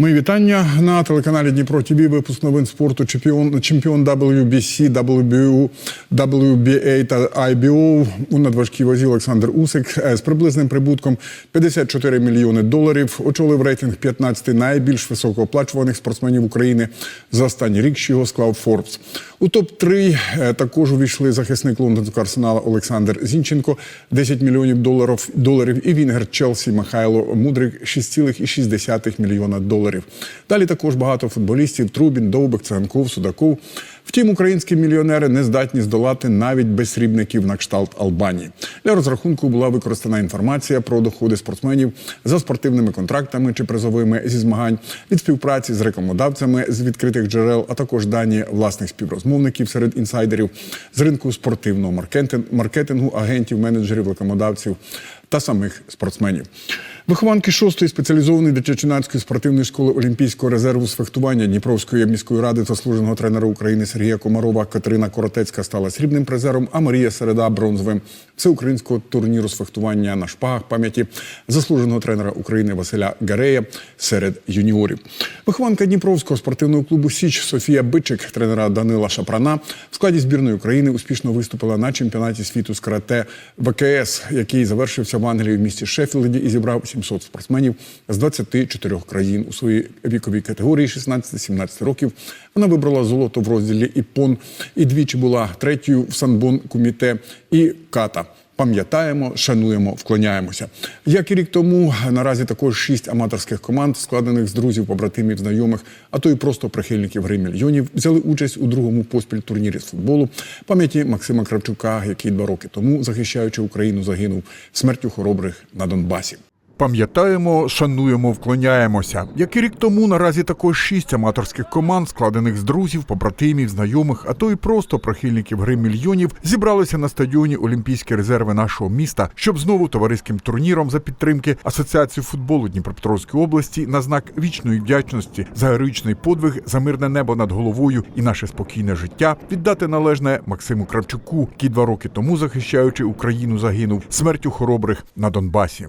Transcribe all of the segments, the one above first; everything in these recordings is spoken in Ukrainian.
Мої вітання на телеканалі Дніпро ТВ. Випуск новин спорту чемпіон, чемпіон WBC, WBU, WBA та IBO у надважкій вазі Олександр Усик е, з приблизним прибутком 54 мільйони доларів очолив рейтинг 15 найбільш високооплачуваних спортсменів України за останній рік, що його склав Форбс. У топ 3 також увійшли захисник лондонського арсенала Олександр Зінченко 10 мільйонів доларів, доларів і вінгер Челсі Михайло Мудрик 6,6 мільйона доларів. Далі також багато футболістів: Трубін, Довбик, Циганков, Судаков. Втім, українські мільйонери не здатні здолати навіть безсрібників на кшталт Албанії. Для розрахунку була використана інформація про доходи спортсменів за спортивними контрактами чи призовими зі змагань від співпраці з рекламодавцями з відкритих джерел, а також дані власних співрозмовників серед інсайдерів з ринку спортивного маркетингу, агентів, менеджерів, рекламодавців та самих спортсменів. Вихованки шостої спеціалізованої дитячо-юнацької спортивної школи Олімпійського резерву з фехтування Дніпровської міської ради заслуженого тренера України Сергія Комарова Катерина Коротецька стала срібним призером, а Марія Середа бронзовим всеукраїнського турніру з фехтування на шпагах пам'яті заслуженого тренера України Василя Гарея серед юніорів. Вихованка Дніпровського спортивного клубу Січ Софія Бичик, тренера Данила Шапрана, в складі збірної України успішно виступила на чемпіонаті світу з карате ВКС, який завершився в Англії в місті Шеффілді і зібрав 700 спортсменів з 24 країн у своїй віковій категорії 16-17 років. Вона вибрала золото в розділі іпон і двічі була третьою в Санбон куміте і ката. Пам'ятаємо, шануємо, вклоняємося. Як і рік тому, наразі також шість аматорських команд, складених з друзів, побратимів, знайомих, а то й просто прихильників гри мільйонів, взяли участь у другому поспіль турнірі з футболу пам'яті Максима Кравчука, який два роки тому, захищаючи Україну, загинув смертю хоробрих на Донбасі. Пам'ятаємо, шануємо, вклоняємося. Як і рік тому наразі також шість аматорських команд, складених з друзів, побратимів, знайомих, а то й просто прихильників гри мільйонів, зібралися на стадіоні Олімпійські резерви нашого міста, щоб знову товариським турніром за підтримки Асоціації футболу Дніпропетровської області на знак вічної вдячності за героїчний подвиг, за мирне небо над головою і наше спокійне життя віддати належне Максиму Кравчуку, який два роки тому, захищаючи Україну, загинув смертю хоробрих на Донбасі.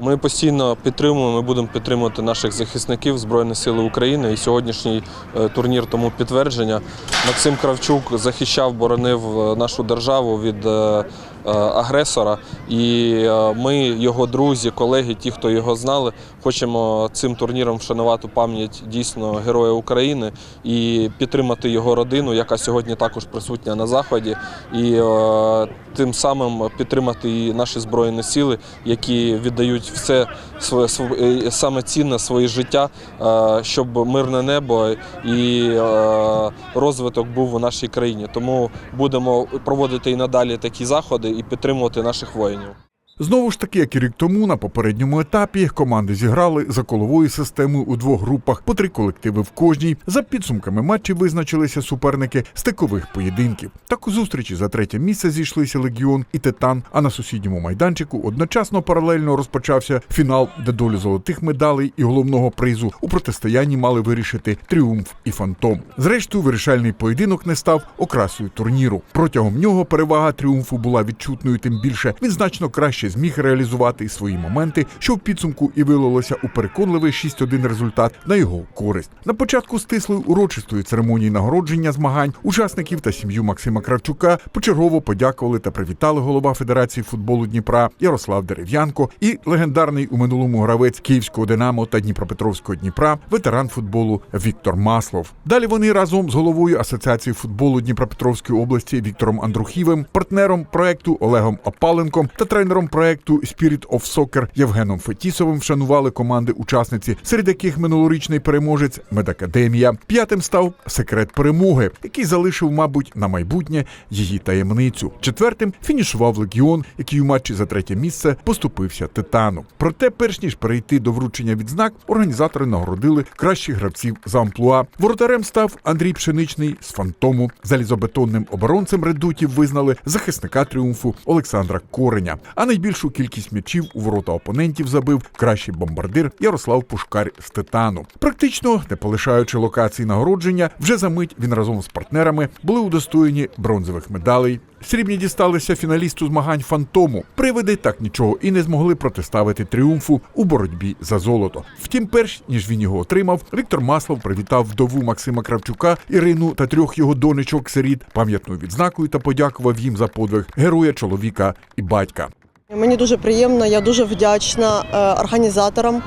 Ми постійно підтримуємо, ми будемо підтримувати наших захисників Збройних сил України. І сьогоднішній е, турнір тому підтвердження. Максим Кравчук захищав, боронив е, нашу державу від е, агресора. І е, ми, його друзі, колеги, ті, хто його знали, хочемо цим турніром вшанувати пам'ять дійсно героя України і підтримати його родину, яка сьогодні також присутня на заході. І е, тим самим підтримати і наші збройні сили, які віддають все своє саме цінне своє життя, е, щоб мирне небо і е, розвиток був у нашій країні. Тому будемо проводити і надалі такі заходи і підтримувати наших воїнів. Знову ж таки, як і рік тому, на попередньому етапі команди зіграли за коловою системою у двох групах по три колективи в кожній. За підсумками матчів визначилися суперники стикових поєдинків. Так у зустрічі за третє місце зійшлися Легіон і Титан. А на сусідньому майданчику одночасно паралельно розпочався фінал, де долю золотих медалей і головного призу у протистоянні мали вирішити тріумф і фантом. Зрештою, вирішальний поєдинок не став окрасою турніру. Протягом нього перевага тріумфу була відчутною, тим більше він значно краще зміг реалізувати свої моменти, що в підсумку і вилилося у переконливий 6-1 результат на його користь. На початку стислої урочистої церемонії нагородження змагань учасників та сім'ю Максима Кравчука почергово подякували та привітали голова Федерації футболу Дніпра Ярослав Дерев'янко і легендарний у минулому гравець Київського Динамо та Дніпропетровського Дніпра, ветеран футболу Віктор Маслов. Далі вони разом з головою Асоціації футболу Дніпропетровської області Віктором Андрухівим, партнером проекту Олегом Опаленком та тренером проекту Spirit of Soccer Євгеном Фетісовим вшанували команди учасниці, серед яких минулорічний переможець Медакадемія. П'ятим став секрет перемоги, який залишив, мабуть, на майбутнє її таємницю. Четвертим фінішував легіон, який у матчі за третє місце поступився титану. Проте, перш ніж перейти до вручення відзнак, організатори нагородили кращих гравців за амплуа. Воротарем став Андрій Пшеничний з фантому. Залізобетонним оборонцем редутів визнали захисника тріумфу Олександра Кореня. А найбільш найбільшу кількість м'ячів у ворота опонентів забив кращий бомбардир Ярослав Пушкар з Титану. Практично не полишаючи локації нагородження, вже за мить він разом з партнерами були удостоєні бронзових медалей. Срібні дісталися фіналісту змагань Фантому. Привиди так нічого і не змогли протиставити тріумфу у боротьбі за золото. Втім, перш ніж він його отримав, Віктор Маслов привітав вдову Максима Кравчука, Ірину та трьох його донечок сиріт пам'ятною відзнакою та подякував їм за подвиг героя, чоловіка і батька. Мені дуже приємно, я дуже вдячна е, організаторам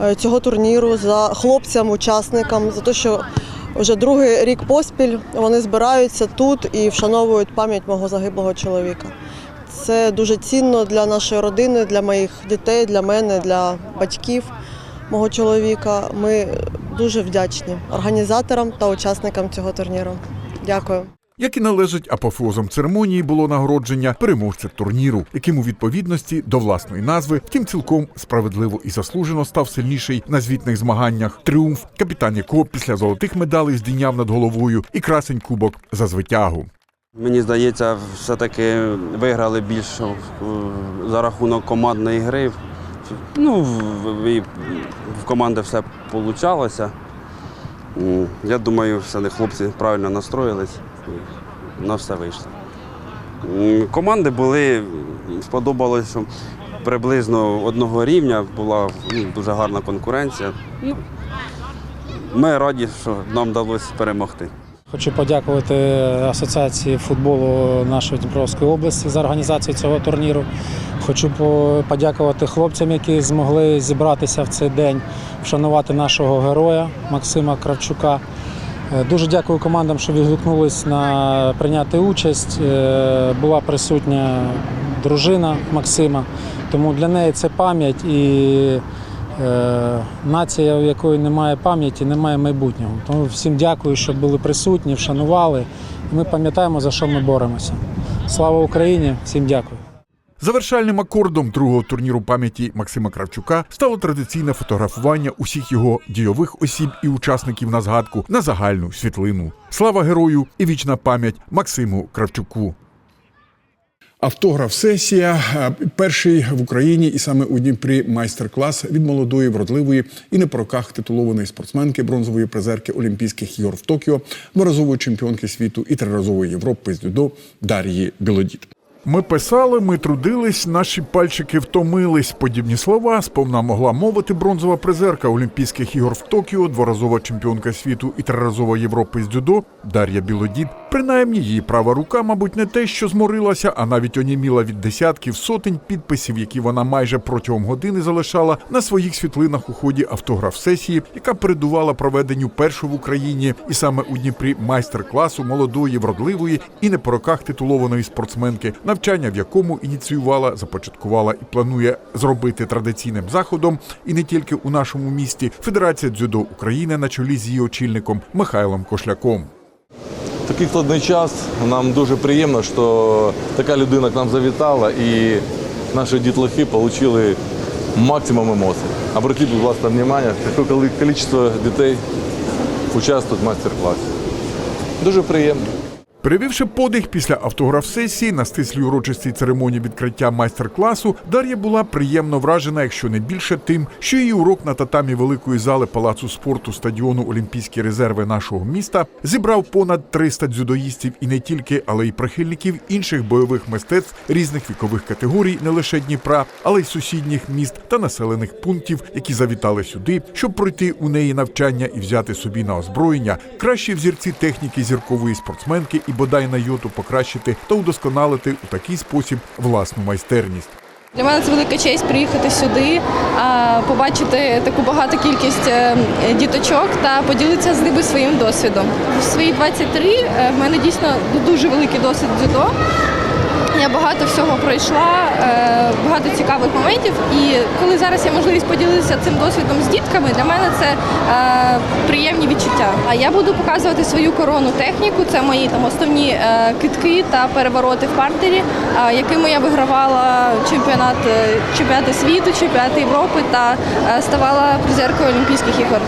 е, цього турніру, за хлопцям, учасникам, за те, що вже другий рік поспіль вони збираються тут і вшановують пам'ять мого загиблого чоловіка. Це дуже цінно для нашої родини, для моїх дітей, для мене, для батьків мого чоловіка. Ми дуже вдячні організаторам та учасникам цього турніру. Дякую. Як і належить апофеозом церемонії, було нагородження переможця турніру, яким у відповідності до власної назви, втім цілком справедливо і заслужено став сильніший на звітних змаганнях. Тріумф, капітан якого після золотих медалей здійняв над головою і красень кубок за звитягу. Мені здається, все-таки виграли більше за рахунок командної гри. Ну, в, в команди все вийшло. Я думаю, все хлопці правильно настроїлись, на все вийшло. Команди були, сподобалось, що приблизно одного рівня була ну, дуже гарна конкуренція. Ми раді, що нам вдалося перемогти. Хочу подякувати Асоціації футболу нашої Дніпровської області за організацію цього турніру. Хочу подякувати хлопцям, які змогли зібратися в цей день, вшанувати нашого героя Максима Кравчука. Е, Дуже дякую командам, що відгукнулись на прийняти участь. Е, Була присутня дружина Максима, тому для неї це пам'ять і Е, Нація, у якої немає пам'яті, немає майбутнього. Тому всім дякую, що були присутні, вшанували. Ми пам'ятаємо, за що ми боремося. Слава Україні! Всім дякую. Завершальним акордом другого турніру пам'яті Максима Кравчука стало традиційне фотографування усіх його дійових осіб і учасників на згадку на загальну світлину. Слава герою і вічна пам'ять Максиму Кравчуку. Автограф сесія е, перший в Україні і саме у Дніпрі майстер-клас від молодої, вродливої і не по роках титулованої спортсменки, бронзової призерки Олімпійських ігор в Токіо, дворазової чемпіонки світу і триразової Європи з дзюдо Дар'ї Білодід. Ми писали, ми трудились, наші пальчики втомились. Подібні слова сповна могла мовити бронзова призерка Олімпійських ігор в Токіо, дворазова чемпіонка світу і триразова Європи з дзюдо Дар'я Білодід. Принаймні, її права рука, мабуть, не те, що зморилася, а навіть оніміла від десятків сотень підписів, які вона майже протягом години залишала на своїх світлинах у ході автограф-сесії, яка передувала проведенню першого в Україні і саме у Дніпрі майстер-класу молодої, вродливої і не по роках титулованої спортсменки, навчання в якому ініціювала, започаткувала і планує зробити традиційним заходом, і не тільки у нашому місті Федерація дзюдо України на чолі з її очільником Михайлом Кошляком. такий складний час. Нам дуже приємно, що така людина к нам завітала і наші дітлахи отримали максимум емоцій. Обратіть, будь ласка, увагу, яке кількість дітей участвує в майстер-класі. Дуже приємно. Перевівши подих після автограф-сесії на стислій урочистій церемонії відкриття майстер-класу, Дар'я була приємно вражена, якщо не більше тим, що її урок на татамі великої зали палацу спорту стадіону Олімпійські резерви нашого міста зібрав понад 300 дзюдоїстів і не тільки, але й прихильників інших бойових мистецтв різних вікових категорій, не лише Дніпра, але й сусідніх міст та населених пунктів, які завітали сюди, щоб пройти у неї навчання і взяти собі на озброєння. Кращі взірці техніки зіркової спортсменки і бодай на йоту покращити та удосконалити у такий спосіб власну майстерність. Для мене це велика честь приїхати сюди, побачити таку багату кількість е, діточок та поділитися з ними своїм досвідом. В свої 23 е, в мене дійсно дуже великий досвід дзюдо. Я багато всього пройшла, е, багато цікавих моментів. І коли зараз є можливість поділитися цим досвідом з дітками, для мене це е, приємні відчуття. А я буду показувати свою коронну техніку. Це мої там основні е, китки та перевороти в партері, якими я вигравала чемпіонат чемпіонати світу, чемпіонати Європи та ставала призеркою Олімпійських ігор.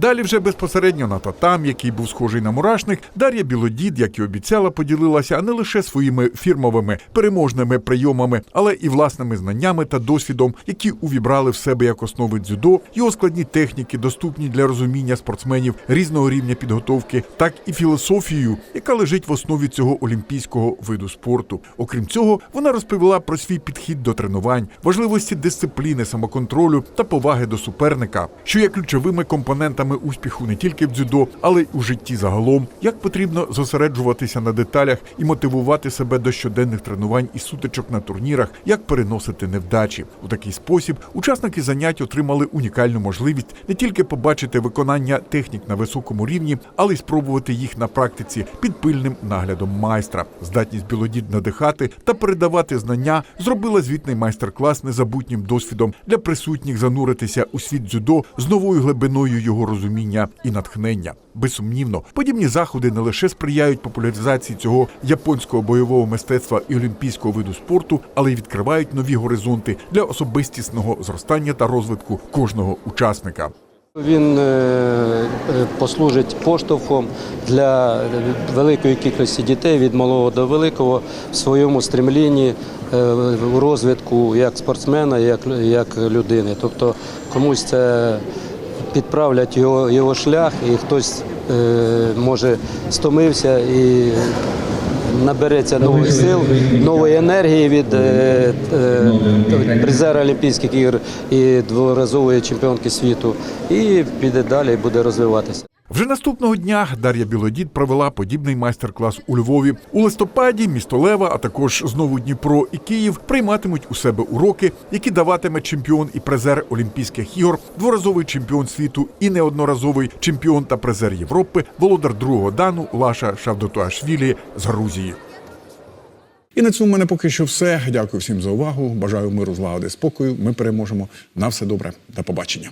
Далі вже безпосередньо на татам, який був схожий на мурашник, Дар'я Білодід, як і обіцяла, поділилася не лише своїми фірмовими переможними прийомами, але і власними знаннями та досвідом, які увібрали в себе як основи дзюдо, його складні техніки, доступні для розуміння спортсменів різного рівня підготовки, так і філософією, яка лежить в основі цього олімпійського виду спорту. Окрім цього, вона розповіла про свій підхід до тренувань, важливості дисципліни, самоконтролю та поваги до суперника, що є ключовими компонентами успіху не тільки в дзюдо, але й у житті загалом, як потрібно зосереджуватися на деталях і мотивувати себе до щоденних тренувань і сутичок на турнірах, як переносити невдачі. У такий спосіб учасники занять отримали унікальну можливість не тільки побачити виконання технік на високому рівні, але й спробувати їх на практиці під пильним наглядом майстра. Здатність білодід надихати та передавати знання зробила звітний майстер-клас незабутнім досвідом для присутніх зануритися у світ дзюдо з новою глибиною його розуміння і натхнення. Безсумнівно, подібні заходи не лише сприяють популяризації цього японського бойового мистецтва і олімпійського виду спорту, але й відкривають нові горизонти для особистісного зростання та розвитку кожного учасника. Він е, послужить поштовхом для великої кількості дітей від малого до великого в своєму стремлінні е, розвитку як спортсмена, як людини. Тобто комусь це підправлять його, його шлях, і хтось е, може стомився і набереться нових сил, нової енергії від е, е, призера Олімпійських ігор і дворазової чемпіонки світу, і піде далі і буде розвиватися. Вже наступного дня Дар'я Білодід провела подібний майстер-клас у Львові. У листопаді місто Лева, а також знову Дніпро і Київ прийматимуть у себе уроки, які даватиме чемпіон і призер Олімпійських ігор, дворазовий чемпіон світу і неодноразовий чемпіон та призер Європи, володар другого дану Лаша Шавдотуашвілі з Грузії. І на цьому мене поки що все. Дякую всім за увагу. Бажаю миру, злагоди, спокою. Ми переможемо. На все добре. До побачення.